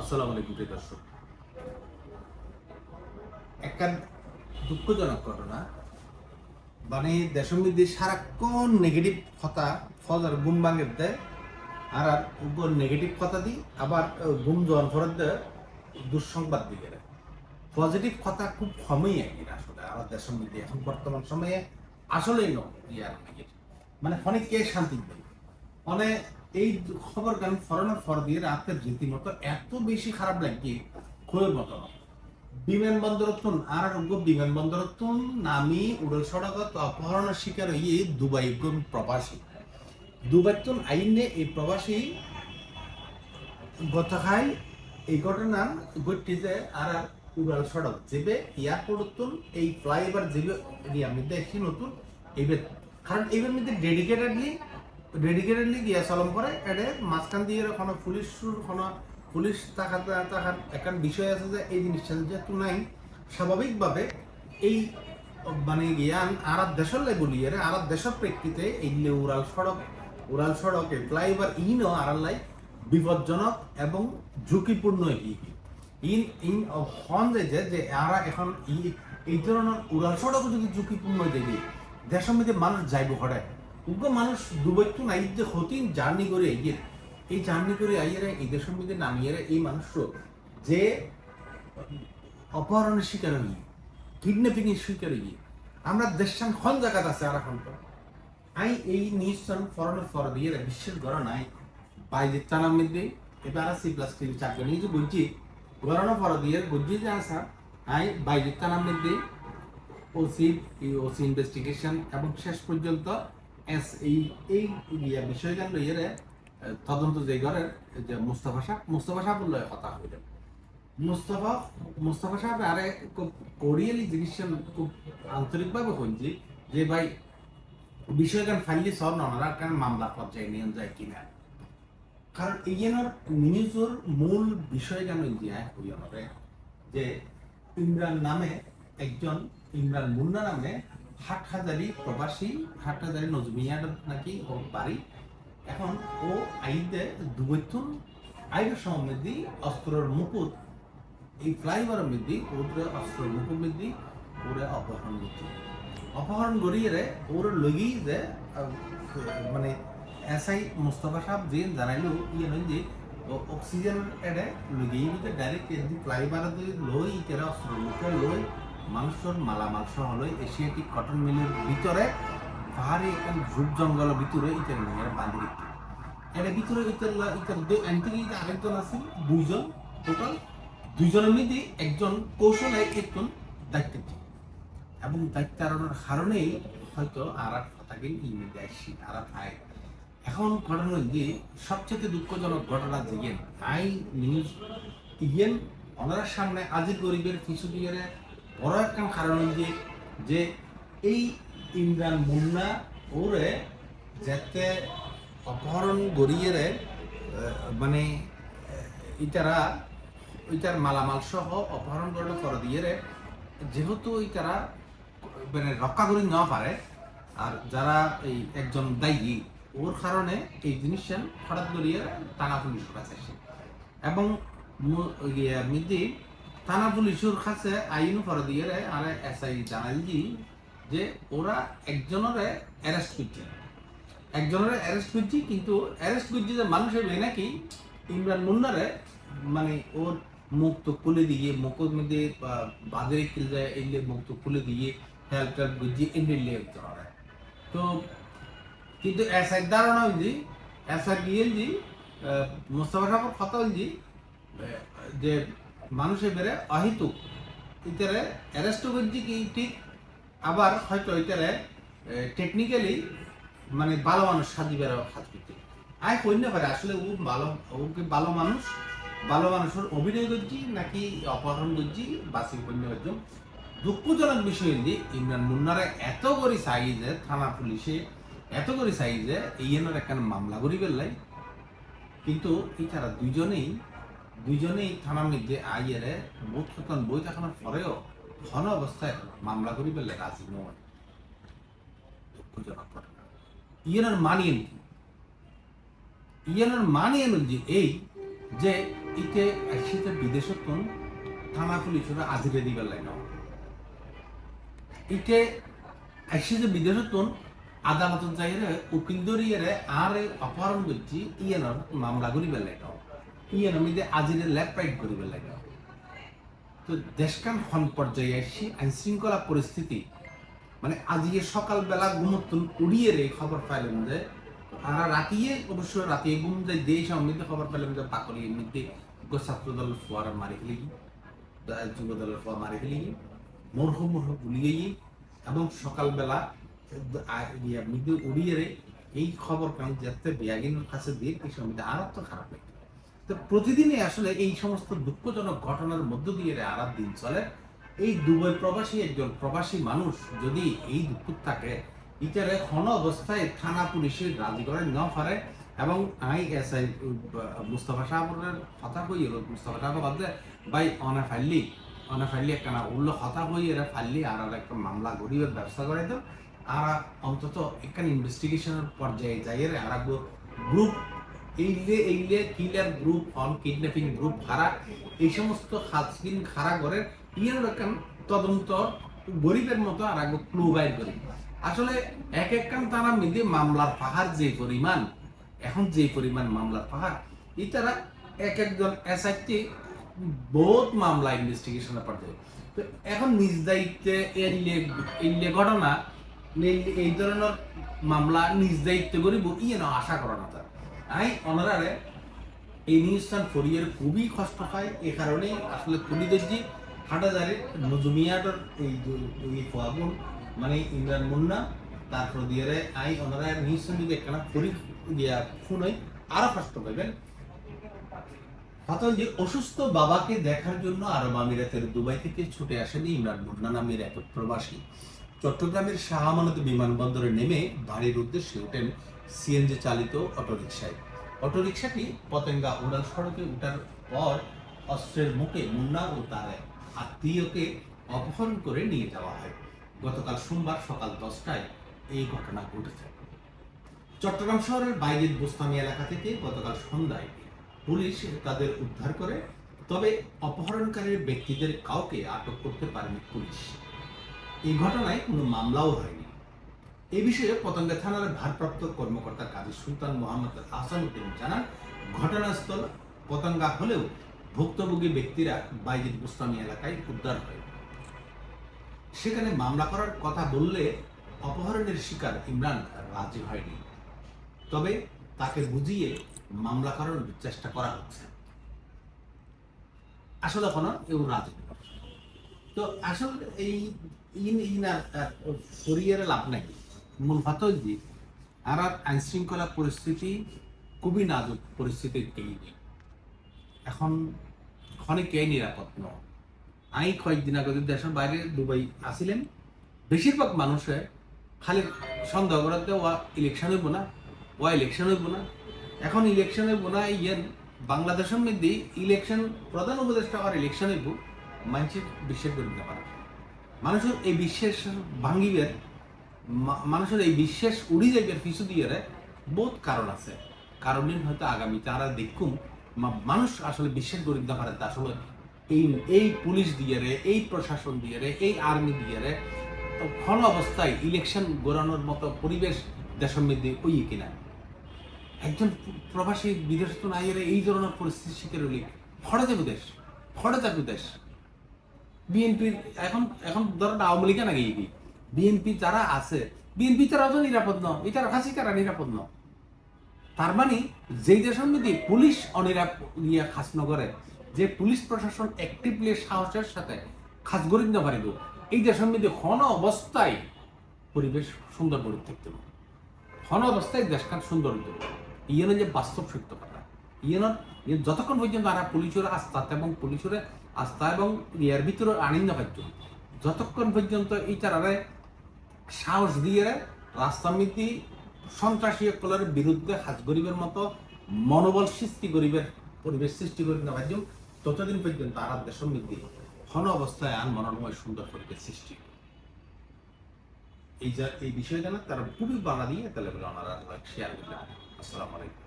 আসসালামু আলাইকুম প্রিয় দর্শক। একটা দুঃখজনক ঘটনা। মানে সারাক্ষণ নেগেটিভ কথা ভাঙের দেয়, আর আর উপর নেগেটিভ কথা দিই, আবার গুম জন ফরত দেয়, দুঃসংবাদ দিকে পজিটিভ কথা খুব কমই আগে আসলে আমার দেশের মধ্যে এখন বর্তমান সময়ে আসলেই নয় মানে অনেক কে শান্তি দেয়। মানে এই খবর গান ফরেনার ফর দিয়ে রাতের রীতিমতো এত বেশি খারাপ লাগে খুবই মতো না। বিমানবন্দরতুন আর আরোগ্য বিমানবন্দরতুন নামি উড়ল সড়কত অপহরণের শিকার হয়ে দুবাই প্রবাসী দুবাইতুন আইনে এই প্রবাসী গতকাল এই ঘটনা ঘটছে আর আর উড়াল সড়ক যেবে এয়ারপোর্টতুন এই ফ্লাইওভার যেবে মধ্যে একটি নতুন এইবার কারণ এইবার মধ্যে ডেডিকেটেডলি ডেডিকেটেডলি গিয়া চলম করে এডে মাঝখান দিয়ে কোনো পুলিশ কোনো পুলিশ থাকার থাকার একটা বিষয় আছে যে এই জিনিসটা যেহেতু নাই। স্বাভাবিকভাবে এই মানে জ্ঞান আরব দেশের লাই বলিয়ে রে আরব দেশের প্রেক্ষিতে এই উড়াল সড়ক, উড়াল সড়কে ফ্লাইওভার ইনও আড়াল লাই বিপজ্জনক এবং ঝুঁকিপূর্ণ এগিয়ে ইন ইন হন যে যে আরা এখন এই ধরনের উড়াল সড়ক যদি ঝুঁকিপূর্ণ দেখি দেশের মধ্যে মানুষ যাইব হঠাৎ। উগ্র মানুষ দুবৈত্য যে হতিন জার্নি করে এগিয়ে এই জার্নি করে আইয়ারা, এই দেশের মধ্যে এই মানুষ যে অপহরণের শিকার হই কিডন্যাপিং এর শিকার হই আমরা দেশান খন জায়গাত আছে আর এখন আই এই নিউজটান ফরেনের ফর দিয়ে বিশ্বের গড় নাই। বাইরে তানার মধ্যে এবার সি প্লাস টিভি চাকরি নিয়ে যে বলছি গড়ানো ফর দিয়ে বুঝছি যে আসা আই বাইরে তানার মধ্যে ওসি ওসি ইনভেস্টিগেশন এবং শেষ পর্যন্ত এস, এই এই ইয়া তদন্ত যে যে বলল কথা সাহেব আরে খুব কোরিয়ালি জিনিসটা খুব আন্তরিকভাবে যে ভাই বিষয়গান ফাইলে সব ননারা কারণ মামলা পর্যায়ে নিয়ে যায় কিনা। কারণ এইজনের নিউজের মূল দিয়া হইয়ানরে যে ইমরান নামে একজন, ইমরান মুন্না নামে হাটহাজারি প্রবাসী, হাটহাজারি নজমিয়ার নাকি ওর বাড়ি। এখন ও আইদে দুবৈতুন আইবের সমৃদ্ধি অস্ত্রের মুকুট এই ফ্লাইওভার মধ্যে ওরে অস্ত্রের মুকুট মধ্যে ওরে অপহরণ করছে। অপহরণ করিয়ে ওর লগেই যে মানে এসআই মুস্তফা সাহেব যে জানাইলো ইয়ে নয় যে অক্সিজেন এডে লগেই যে ডাইরেক্ট ফ্লাইওভার লই ইতেরা অস্ত্রের মুখে লই মানুষের মালামাল সহ লই এশিয়াটিক কটন মিলের ভিতরে পাহাড়ি একটা ঝুপ জঙ্গলের ভিতরে ইতের নিয়ে বাঁধি এর ভিতরে ইতের ইতের এনটিকে আরেকজন আছে, দুইজন টোটাল দুইজনের মধ্যে একজন কৌশলে একজন দায়িত্ব। এবং দায়িত্ব আরোনের কারণেই হয়তো আর এক কথাকে ইমেজে আসছি আর আয়। এখন ঘটনা যে সবচেয়ে দুঃখজনক ঘটনা যেগেন আই নিউজ ইগেন ওনার সামনে আজির গরিবের কিছু দিয়ে বড় একটা কারণ যে যে এই ইমরান মুন্না ওরে যাতে অপহরণ গড়িয়ে মানে ইতারা, ইতার মালামাল সহ অপহরণ করে করে দিয়ে রে যেহেতু ইতারা মানে রক্ষা করে নেওয়া পারে, আর যারা এই একজন দায়ী, ওর কারণে এই জিনিসটা হঠাৎ করিয়ে টানা পুলিশ কাছে এবং মিদি থানা পুলিশের কাছে আইন করে দিয়ে রে আর এসআই জানাই জি যে ওরা একজনের অ্যারেস্ট করছে। একজনের অ্যারেস্ট করছি কিন্তু অ্যারেস্ট করছি যে মানুষের ভেবে নাকি ইমরান মুন্নারে মানে ওর মুখ তো খুলে দিয়ে, মুখের মধ্যে বাজারে কিল যায় এলে মুখ তো খুলে দিয়ে হেল্প টেল্প লিয়ে ধরে তো কিন্তু এসআই ধারণা হইলি এসআই গিয়ে জি মোস্তফা সাহেবের কথা হইলি যে মানুষের বেড়ে অহিতুক। ইতারে অ্যারেস্টও করছি কি ঠিক? আবার হয়তো ইতারে টেকনিক্যালি মানে ভালো মানুষ সাজি বেড়া কাজ করতে। আয় কই না পারে, আসলে ও ভালো ওকে ভালো মানুষ? ভালো মানুষের অভিনয় করছি নাকি অপহরণ করছি? বাসি কন্য করছি দুঃখজনক বিষয় যে ইমরান মুন্নারা এত করে চাই সাইজে থানা পুলিশে, এত করে সাইজে এইজনের একখান মামলা করি পেলাই কিন্তু এই তারা দুইজনেই দুইজনেই থানার মধ্যে আইয়েরে বোধ সতন বই থাকানোর পরেও ঘন অবস্থায় মামলা করি পেলে রাজি নয়। দুঃখজনক যে এই যে বিদেশতন থানা পুলিশের আজিরে দিবার লাইন। ইকে আসিতে বিদেশতন আদালতত যাইরে উকিল দরিয়ারে আর অপহরণ করছি ইয়েনর মামলা করিবার লাইন। ইয়েন মিদে আজিরে ল্যাপ রাইট করিবার লাইন তো দেশকান হন পর্যায়ে আসি, আইন শৃঙ্খলা পরিস্থিতি। মানে আজকে সকালবেলা ঘুমতন উড়িয়ে রে খবর পাইলাম যে আর রাতিয়ে, অবশ্য রাতে ঘুম যাই দেশ সমিতি খবর পেলাম যে পাকলি এমনিতে ছাত্র দল ফোয়ারা মারি ফেলি যুব দলের ফোয়া মারি ফেলি মরহ মরহ গুলিয়ে এবং সকালবেলা উড়িয়ে রে, এই খবর কারণ যাতে বেয়াগিনের কাছে দিয়ে এই সমিতি আর তো খারাপ লাগে তো প্রতিদিনই আসলে এই সমস্ত দুঃখজনক ঘটনার মধ্য দিয়ে আর দিন চলে। এই দুবাই প্রবাসী একজন প্রবাসী মানুষ যদি এই দুঃখ থাকে, ইটারে ক্ষণ অবস্থায় থানা পুলিশের রাজি করে, ন পারে এবং আই এস আই মুস্তফা সাহেবের কথা কই এলো মুস্তফা সাহেব বাদে বাই অনা ফাইলি অনা ফাইলি একখানা উল্লো কথা কই এরা ফাইলি আর একটা মামলা গরিবের ব্যবস্থা করে দাও আর অন্তত একখান ইনভেস্টিগেশনের পর্যায়ে যাই আর গ্রুপ এইলে এইলে killer group on kidnapping group খারা এই সমস্ত খাতকিন খারা করে ইয়ের একখান তদন্ত গরিবের মতো আর আগে ক্লু বাইর করি। আসলে এক এক কান তারা মিলে মামলার পাহাড়, যে পরিমাণ, এখন যে পরিমাণ মামলার পাহাড়, এই তারা এক একজন এসআইটি বহুত মামলা ইনভেস্টিগেশনের পর্যায়ে তো এখন নিজ দায়িত্বে এলে এলে ঘটনা এই ধরনের মামলা নিজ দায়িত্বে করিব ইয়ে না, আশা করা না তার। আই অনারারে, এই নিউজটান ফরিয়ের খুবই কষ্ট পায়। এ কারণেই আসলে তুলি হাটাজারে নজুমিয়াটার এই এই ফাগুন মানে ইমরান মুন্না, তারপর দিয়ে আই ওনারা নিউজটান যদি একখানা ফরি দিয়া ফোন হয় আরও কষ্ট পাইবেন। যে অসুস্থ বাবাকে দেখার জন্য আরব আমিরাতের দুবাই থেকে ছুটে আসেনি ইমরান মুন্না নামের এক প্রবাসী। চট্টগ্রামের শাহ আমানত বিমানবন্দরে নেমে বাড়ির উদ্দেশ্যে ওঠেন সিএনজি চালিত অটোরিকশায়। অটোরিকশাটি পতেঙ্গা উড়াল সড়কে উঠার পর অস্ত্রের মুখে মুন্না ও তার আত্মীয়কে অপহরণ করে নিয়ে যাওয়া হয়। গতকাল সোমবার সকাল দশটায় এই ঘটনা ঘটেছে। চট্টগ্রাম শহরের বাইরের বোস্তামি এলাকা থেকে গতকাল সন্ধ্যায় পুলিশ তাদের উদ্ধার করে, তবে অপহরণকারীর ব্যক্তিদের কাউকে আটক করতে পারেনি পুলিশ। এই ঘটনায় কোনো মামলাও হয়নি। এ বিষয়ে পতঙ্গা থানার ভারপ্রাপ্ত কর্মকর্তা কাজী সুলতান মোহাম্মদ আসানুদ্দিন জানান, ঘটনাস্থল পতঙ্গা হলেও ভুক্তভোগী ব্যক্তিরা বাইজিদ গোস্বামী এলাকায় উদ্ধার হয়। সেখানে মামলা করার কথা বললে অপহরণের শিকার ইমরান রাজি হয়নি। তবে তাকে বুঝিয়ে মামলা করার চেষ্টা করা হচ্ছে। আসলে কোনো এও রাজি তো আসলে এই ইন ইনার শরীরের লাভ নাই। মূল কথা যে আর আইন শৃঙ্খলা পরিস্থিতি খুবই নাজুক পরিস্থিতির এই এখন অনেকে নিরাপদ নয় আমি কয়েকদিন আগে দেশের বাইরে দুবাই আসিলেন বেশিরভাগ মানুষে খালি সন্দেহ করাতে ওয়া ইলেকশন হইব না ওয়া ইলেকশন হইব না এখন ইলেকশন হইব না ইয়েন বাংলাদেশের মধ্যে ইলেকশন প্রধান উপদেষ্টা আর ইলেকশন হইব মানুষের বিশ্বাস করতে পারে মানুষের এই বিশ্বাস ভাঙ্গিবের মানুষের এই বিশ্বাস উড়ি যাইবের পিছু দিয়ে বহুত কারণ আছে। কারণের হয়তো আগামী তারা দেখুন মানুষ আসলে বিশ্বাস করে দিতে পারে আসলে এই এই পুলিশ দিয়ে রে এই প্রশাসন দিয়ে রে এই আর্মি দিয়ে রে ক্ষণ অবস্থায় ইলেকশন গড়ানোর মতো পরিবেশ দেশের মধ্যে ওই কিনা? একজন প্রবাসী বিদেশ তো নাই এই ধরনের পরিস্থিতি শিকার হলে ফড়ে যাবে দেশ, ফড়ে যাবে দেশ। বিএনপির এখন এখন ধরেন আওয়ামী লীগ নাকি কি? বিএনপি যারা আছে, বিএনপি তারা তো নিরাপদ ন এটার কাছে কারা নিরাপদ ন তার মানে যেই দেশের মধ্যে পুলিশ অনিরাপদ ইয়া খাস নগরে যে পুলিশ প্রশাসন অ্যাক্টিভলি সাহসের সাথে খাস গড়ে দিতে পারিব এই দেশের মধ্যে ক্ষণ অবস্থায় পরিবেশ সুন্দর করে থাকতে হবে ক্ষণ অবস্থায় দেশখান সুন্দর হইতে ইয়েন যে বাস্তব সত্য কথা। ইয়েন ইয়ে যতক্ষণ পর্যন্ত আরা পুলিশের আস্থা এবং পুলিশের আস্থা এবং ইয়ার ভিতরে আনন্দ পাইত যতক্ষণ পর্যন্ত এই তারারে সাহস দিয়ে রাজসমিতি সন্ত্রাসী সকলের বিরুদ্ধে হাজ গরিবের মতো মনোবল সৃষ্টি গরিবের, পরিবেশ সৃষ্টি করি না পারছ ততদিন পর্যন্ত আর সমৃদ্ধি মধ্যে ক্ষণ অবস্থায় আন মনোরময় সুন্দর পরিবেশ সৃষ্টি এই যা, এই বিষয় জানা তারা খুবই বানা দিয়ে তাহলে ওনারা শেয়ার করলেন আসসালামু আলাইকুম।